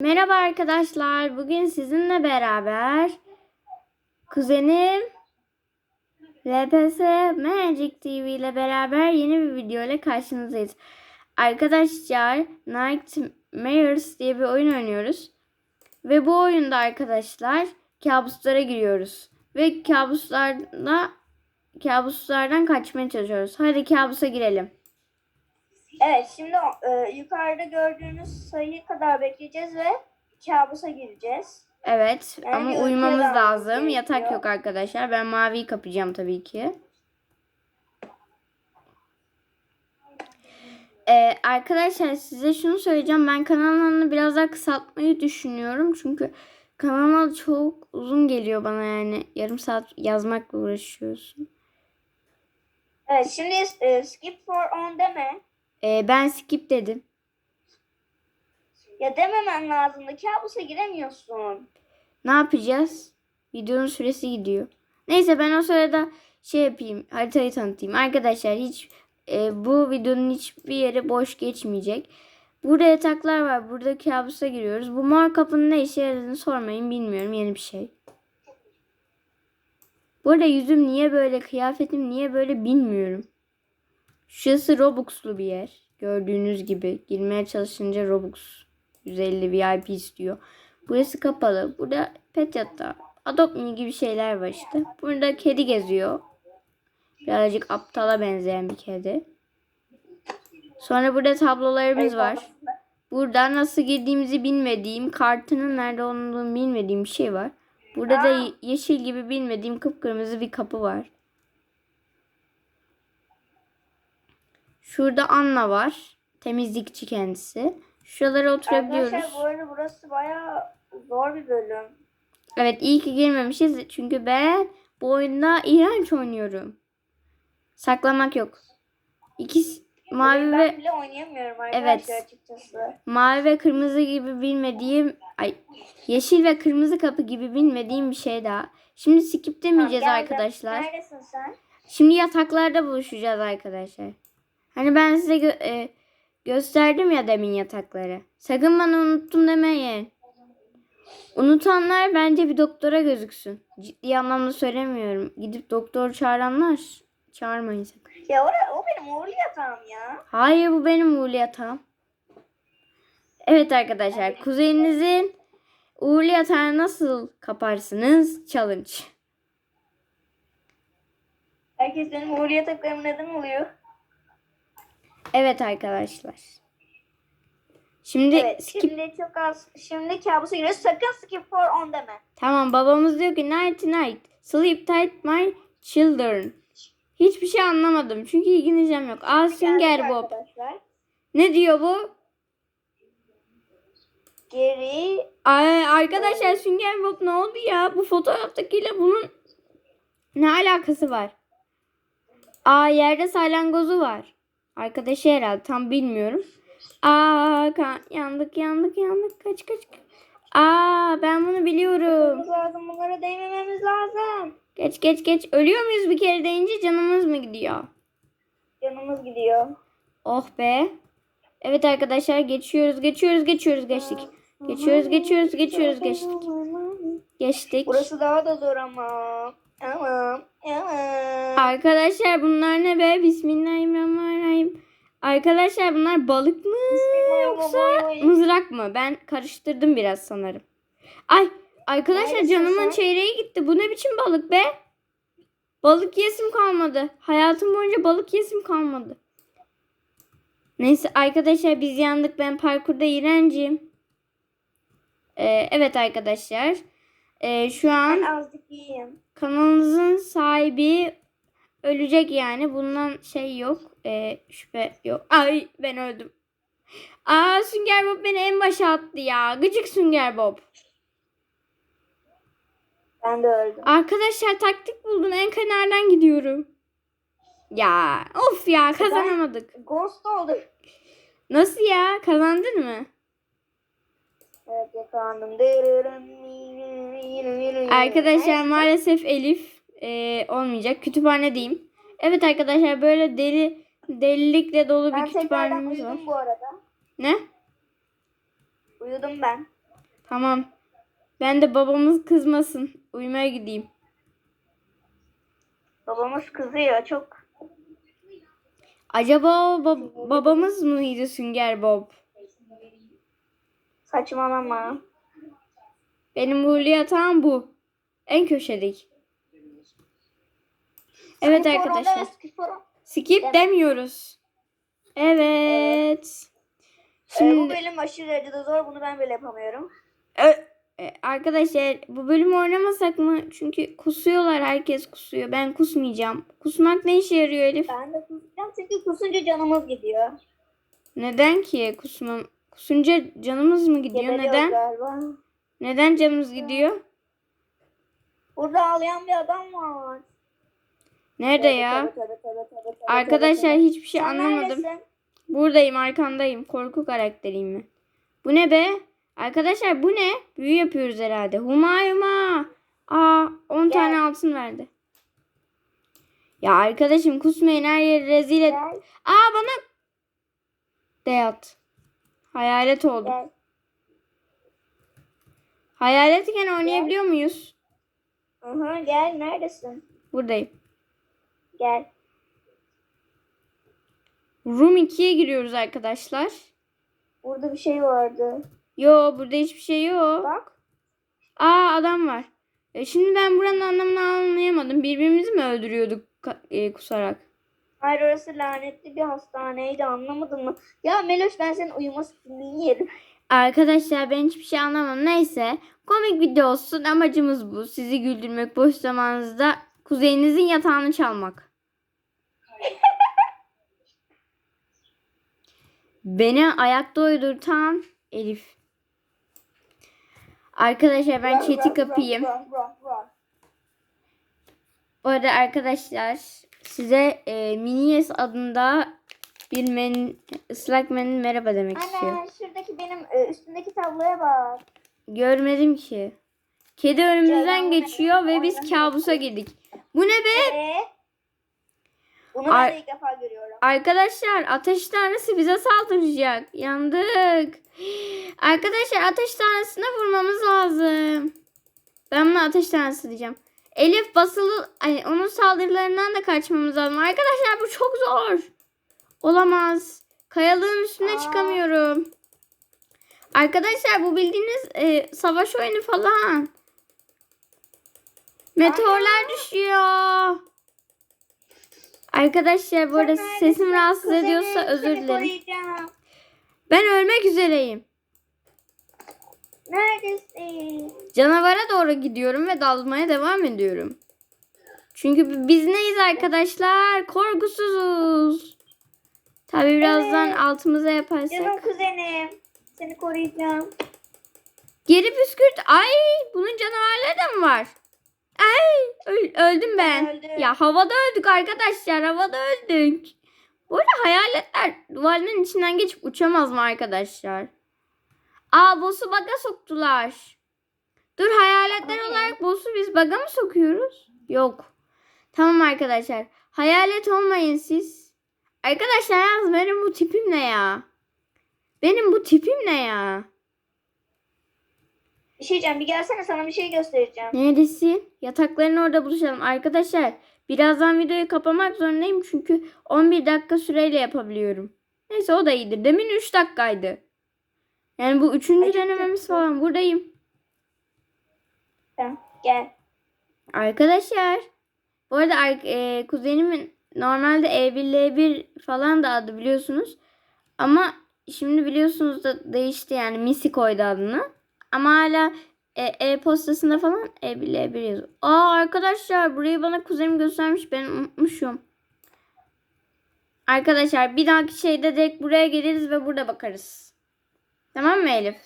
Merhaba arkadaşlar. Bugün sizinle beraber kuzenim LPS Magic TV ile beraber yeni bir video ile karşınızdayız. Arkadaşlar Nightmares diye bir oyun oynuyoruz. Ve bu oyunda arkadaşlar kabuslara giriyoruz. Ve kabuslarla kabuslardan kaçmaya çalışıyoruz. Hadi kabusa girelim. Evet şimdi e, yukarıda gördüğünüz sayı kadar bekleyeceğiz ve kabusa gireceğiz. Evet Yani ama uyumamız lazım. Yatak gerekiyor. yok arkadaşlar. Ben maviyi kapayacağım tabii ki. Ee, arkadaşlar size şunu söyleyeceğim. Ben kanalın adını biraz daha kısaltmayı düşünüyorum. Çünkü kanalın adı çok uzun geliyor bana yani. Yarım saat yazmakla uğraşıyorsun. Evet şimdi e, skip for on deme. Ee, ben skip dedim. Ya dememen lazımdı. Kabusa giremiyorsun. Ne yapacağız? Videonun süresi gidiyor. Neyse ben o sırada şey yapayım. Haritayı tanıtayım. Arkadaşlar hiç e, bu videonun hiçbir yeri boş geçmeyecek. Burada yataklar var. Burada kabusa giriyoruz. Bu mor kapının ne işe yaradığını sormayın. Bilmiyorum. Yeni bir şey. Bu arada yüzüm niye böyle, kıyafetim niye böyle bilmiyorum. Şurası Robux'lu bir yer. Gördüğünüz gibi. Girmeye çalışınca Robux 150 VIP istiyor. Burası kapalı. Burada pet yatağı. Adopt me gibi şeyler var işte. Burada kedi geziyor. Birazcık aptala benzeyen bir kedi. Sonra burada tablolarımız var. Burada nasıl girdiğimizi bilmediğim, kartının nerede olduğunu bilmediğim bir şey var. Burada da ye- yeşil gibi bilmediğim kıpkırmızı bir kapı var. Şurada Anna var. Temizlikçi kendisi. Şuralara oturabiliyoruz. Arkadaşlar bu arada burası bayağı zor bir bölüm. Evet iyi ki girmemişiz. Çünkü ben bu oyunda iğrenç oynuyorum. Saklamak yok. İkisi mavi ben ve bile oynayamıyorum arkadaşlar Evet. açıkçası. mavi ve kırmızı gibi bilmediğim ay yeşil ve kırmızı kapı gibi bilmediğim bir şey daha. Şimdi skip demeyeceğiz Tamam, arkadaşlar. Neredesin sen? Şimdi yataklarda buluşacağız arkadaşlar. Hani ben size gö- e, gösterdim ya demin yatakları. Sakın bana unuttum demeyin. Unutanlar bence bir doktora gözüksün. Ciddi anlamda söylemiyorum. Gidip doktor çağıranlar çağırmayın sakın. Ya o, o benim uğurlu yatağım ya. Hayır bu benim uğurlu yatağım. Evet arkadaşlar kuzeninizin uğurlu yatağını nasıl kaparsınız? Challenge. Herkes benim uğurlu yataklarım neden oluyor? Evet arkadaşlar. Şimdi Evet skip şimdi çok az. Şimdi kabusa giriyoruz. Sakın skip for on deme. Tamam babamız diyor ki night night sleep tight my children. Hiçbir şey anlamadım çünkü İngilizcem yok. Aa Sünger Bob. Ne diyor bu? Geri Ay, arkadaşlar Sünger Bob ne oldu ya? Bu fotoğraftakiyle bunun ne alakası var? Aa yerde salyangozu var. Arkadaşı herhalde tam bilmiyorum. Aa yandık yandık yandık kaç kaç. kaç. Aa ben bunu biliyorum. Bunlara lazım. Bunlara değmememiz lazım. Geç geç geç. Ölüyor muyuz bir kere deyince canımız mı gidiyor? Canımız gidiyor. Oh be. Evet arkadaşlar geçiyoruz geçiyoruz geçiyoruz geçtik. Geçiyoruz geçiyoruz geçiyoruz geçtik. Geçtik. Burası daha da zor ama. Tamam. Tamam. Arkadaşlar bunlar ne be? Bismillahirrahmanirrahim. Arkadaşlar bunlar balık mı yoksa mızrak mı? Ben karıştırdım biraz sanırım. Ay arkadaşlar Neredesin canımın sen? çeyreği gitti. Bu ne biçim balık be? Balık yesim kalmadı. Hayatım boyunca balık yesim kalmadı. Neyse arkadaşlar biz yandık. Ben parkurda iğrencim. Ee, evet arkadaşlar. Ee, şu an azıcık yiyeyim. kanalınızın sahibi ölecek yani. Bundan şey yok. Ee, şüphe yok. Ay ben öldüm. Aa Sünger Bob beni en başa attı ya. Gıcık Sünger Bob. Ben de öldüm. Arkadaşlar taktik buldum. En kenardan gidiyorum. Ya of ya kazanamadık. Ghost oldu. Nasıl ya? Kazandın mı? Evet yakalandım. Arkadaşlar maalesef Elif e, olmayacak. Kütüphanedeyim. Evet arkadaşlar böyle deli delilikle dolu bir Ben tekrardan kütüphanemiz var. bu arada. Ne? Uyudum ben. Tamam. Ben de babamız kızmasın. Uyumaya gideyim. Babamız kızıyor çok. Acaba bab- babamız mıydı Sünger Bob? Saçmalama. Benim uğurlu yatağım bu. En köşedeki. Evet Spor arkadaşlar. spor- Skip demiyoruz. Evet. Ee, bu Şimdi bölüm aşırı derecede zor. Bunu ben bile yapamıyorum. Ö- e, arkadaşlar bu bölümü oynamasak mı? Çünkü kusuyorlar herkes kusuyor. Ben kusmayacağım. Kusmak ne işe yarıyor Elif? Ben de kusacağım çünkü kusunca canımız gidiyor. Neden ki kusmam? Kusunca canımız mı gidiyor? Geberiyoruz Neden? Galiba. Neden canımız gidiyor? Burada ağlayan bir adam var. Nerede Tövbe, ya? tövbe, tövbe, tövbe, tövbe, tövbe, Arkadaşlar tövbe. hiçbir şey Sen anlamadım. neredesin? Buradayım arkandayım. Korku karakteriyim ben. Bu ne be? Arkadaşlar bu ne? Büyü yapıyoruz herhalde. Huma huma. Aa 10 tane altın verdi. Ya arkadaşım kusmayın her yeri rezil et. Gel, Aa bana. Deyat. Hayalet oldu. gel. Hayalet iken oynayabiliyor muyuz? Hı, gel neredesin? Buradayım. Gel. Room 2'ye giriyoruz arkadaşlar. Burada bir şey vardı. Yo burada hiçbir şey yok. Bak. Aa adam var. E, şimdi ben buranın anlamını anlayamadım. Birbirimizi mi öldürüyorduk e, kusarak? Hayır orası lanetli bir hastaneydi anlamadın mı? Ya Meloş ben senin uyuma yerim. Arkadaşlar ben hiçbir şey anlamadım. Neyse komik video olsun. Amacımız bu. Sizi güldürmek boş zamanınızda kuzeninizin yatağını çalmak. Beni ayakta uydurtan Elif. Arkadaşlar ben rah, rah. Bu arada arkadaşlar size e, Miniyes adında bir men, ıslak men merhaba demek istiyor. Anne şuradaki benim e, üstündeki tabloya bak. Görmedim ki. Kedi önümüzden Ceylan geçiyor ve biz kabusa girdik. Bu ne be? Ee? Bunu Ay- ben ilk defa görüyorum. Arkadaşlar ateş tanrısı bize saldıracak. Yandık. Arkadaşlar ateş tanrısına vurmamız lazım. Ben buna ateş tanrısı diyeceğim. Elif basılı ay, onun saldırılarından da kaçmamız lazım. Arkadaşlar bu çok zor. Olamaz. Kayalığın üstüne Aa. çıkamıyorum. Arkadaşlar bu bildiğiniz e, savaş oyunu falan. Meteorlar düşüyor. Arkadaşlar bu arada Sen sesim rahatsız ediyorsa özür dilerim. Ben ölmek üzereyim. Neredesin? Canavara doğru gidiyorum ve dalmaya devam ediyorum. Çünkü biz neyiz arkadaşlar? Korkusuzuz. Tabi birazdan Evet. altımıza Canım yaparsak. kuzenim. Seni koruyacağım. Geri püskürt. Ay bunun canavarları da mı var? Ay öl- öldüm ben. öldüm. Ya havada öldük arkadaşlar. Havada öldük. Bu arada hayaletler duvarların içinden geçip uçamaz mı arkadaşlar? Aa boss'u baga soktular. Dur hayaletler Ay. olarak boss'u biz baga mı sokuyoruz? Yok. Tamam arkadaşlar. Hayalet olmayın siz. Arkadaşlar yalnız benim bu tipim ne ya? Benim bu tipim ne ya? Bir şey diyeceğim. Bir gelsene sana bir şey göstereceğim. Neredesin? Yatakların orada buluşalım. Arkadaşlar birazdan videoyu kapamak zorundayım çünkü 11 dakika süreyle yapabiliyorum. Neyse o da iyidir. Demin 3 dakikaydı. Yani bu üçüncü Ay, çok denememiz kötü. falan. Buradayım. Tamam. Gel. Arkadaşlar. Bu arada ar- e, kuzenimin normalde E1 L1 falan da adı biliyorsunuz. Ama şimdi biliyorsunuz da değişti yani Misi koydu adını. Ama hala e, e-postasında falan E1 L1 yazıyor. Aa arkadaşlar burayı bana kuzenim göstermiş ben unutmuşum. Arkadaşlar bir dahaki şeyde direkt buraya geliriz ve burada bakarız. Tamam mı Elif?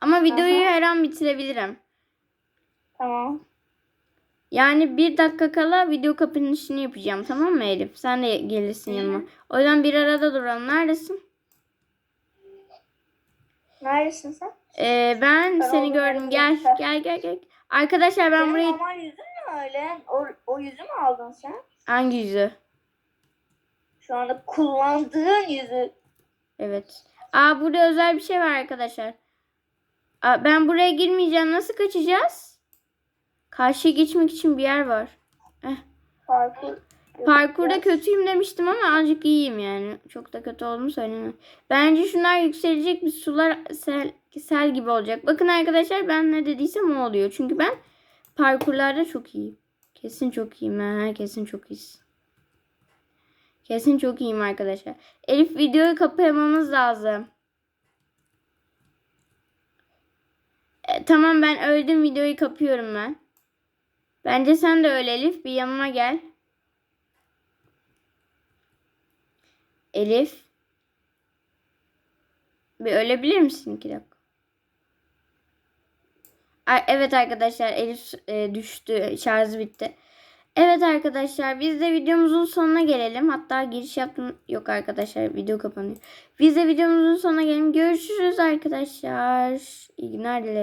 Ama videoyu Aha. her an bitirebilirim. Tamam. Yani bir dakika kala video kapanışını yapacağım tamam mı Elif? Sen de gelirsin yanıma. O yüzden bir arada duralım. Neredesin? Neredesin sen? Ee, ben Ben seni gördüm. Gel gel gel gel. Arkadaşlar ben Senin burayı normal yüzün mü öyle? O, o yüzü mü aldın sen? hangi yüzü? Şu anda kullandığın yüzü. Evet. Aa burada özel bir şey var arkadaşlar. Aa, ben buraya girmeyeceğim. Nasıl kaçacağız? Karşıya geçmek için bir yer var. Parkur. Parkurda kötüyüm demiştim ama azıcık iyiyim yani. Çok da kötü olduğumu söylemem. Bence şunlar yükselecek bir sular sel, sel gibi olacak. Bakın arkadaşlar ben ne dediysem o oluyor. Çünkü ben parkurlarda çok iyiyim. Kesin çok iyiyim. Ha, kesin çok iyisin. Kesin çok iyiyim arkadaşlar. Elif videoyu kapamamız lazım. E, tamam ben öldüm videoyu kapıyorum ben. Bence sen de öyle Elif. Bir yanıma gel. Elif. Bir ölebilir misin iki dakika? Evet arkadaşlar Elif e, düştü. Şarjı bitti. Evet arkadaşlar biz de videomuzun sonuna gelelim. Hatta giriş yaptım. Yok arkadaşlar video kapanıyor. Biz de videomuzun sonuna gelelim. Görüşürüz arkadaşlar. İyi günler dilerim.